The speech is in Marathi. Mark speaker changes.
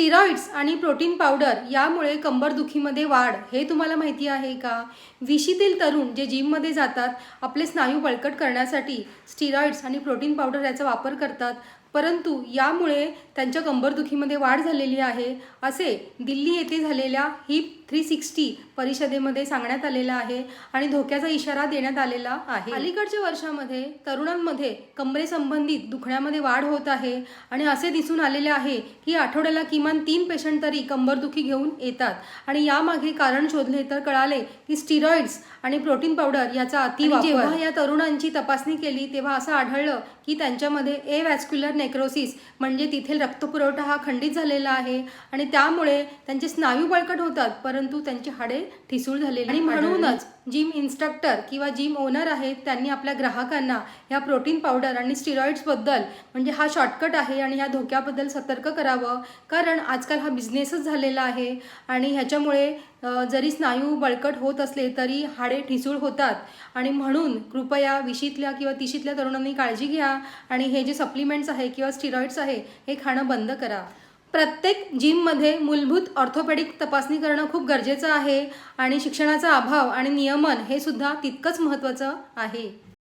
Speaker 1: स्टिरॉइड्स आणि प्रोटीन पावडर यामुळे कंबरदुखीमध्ये वाढ हे तुम्हाला माहिती आहे का? विशीतील तरुण जे जिममध्ये जातात आपले स्नायू बळकट करण्यासाठी स्टिरॉइड्स आणि प्रोटीन पावडर याचा वापर करतात. परंतु यामुळे त्यांच्या कंबरदुखीमध्ये वाढ झालेली आहे असे दिल्ली येथे झालेल्या हिप थ्री सिक्स्टी परिषदेमध्ये सांगण्यात आलेलं आहे आणि धोक्याचा इशारा देण्यात आलेला आहे. अलीकडच्या वर्षामध्ये तरुणांमध्ये कमरेसंबंधित दुखण्यामध्ये वाढ होत आहे आणि असे दिसून आलेले आहे की आठवड्याला किमान तीन पेशंट तरी कंबरदुखी घेऊन येतात आणि यामागे कारण शोधले तर कळाले की स्टिरॉइड्स आणि प्रोटीन पावडर याचा अतिवापर. जेव्हा या तरुणांची तपासणी केली तेव्हा असं आढळलं की त्यांच्यामध्ये ए वॅस्क्युलर नेक्रोसिस म्हणजे तिथे रक्तपुरवठा हा खंडित झालेला आहे. आणि त्यामुळे त्यांचे स्नायू बळकट होतात परंतु त्यांची हाडे ठिसूळ झालेली आणि म्हणूनच जिम इन्स्ट्रक्टर किंवा जिम ओनर आहेत त्यांनी आपल्या ग्राहकांना ह्या प्रोटीन पावडर आणि स्टिरॉइड्सबद्दल म्हणजे हा शॉर्टकट आहे आणि ह्या धोक्याबद्दल सतर्क करावं. कारण आजकाल हा बिझनेसच झालेला आहे. आणि ह्याच्यामुळे जरी स्नायू बळकट होत असले तरी हाडे ठिसूळ होतात. आणि म्हणून कृपया विशीतल्या किंवा तिशीतल्या तरुणांनी काळजी घ्या आणि हे जे सप्लिमेंट्स आहे किंवा स्टिरॉइड्स आहे हे खाणं बंद करा. प्रत्येक जिममध्ये मूलभूत ऑर्थोपेडिक तपासणी करणं खूप गरजेचं आहे आणि शिक्षणाचा अभाव आणि नियमन हे सुद्धा तितकंच महत्त्वाचं आहे.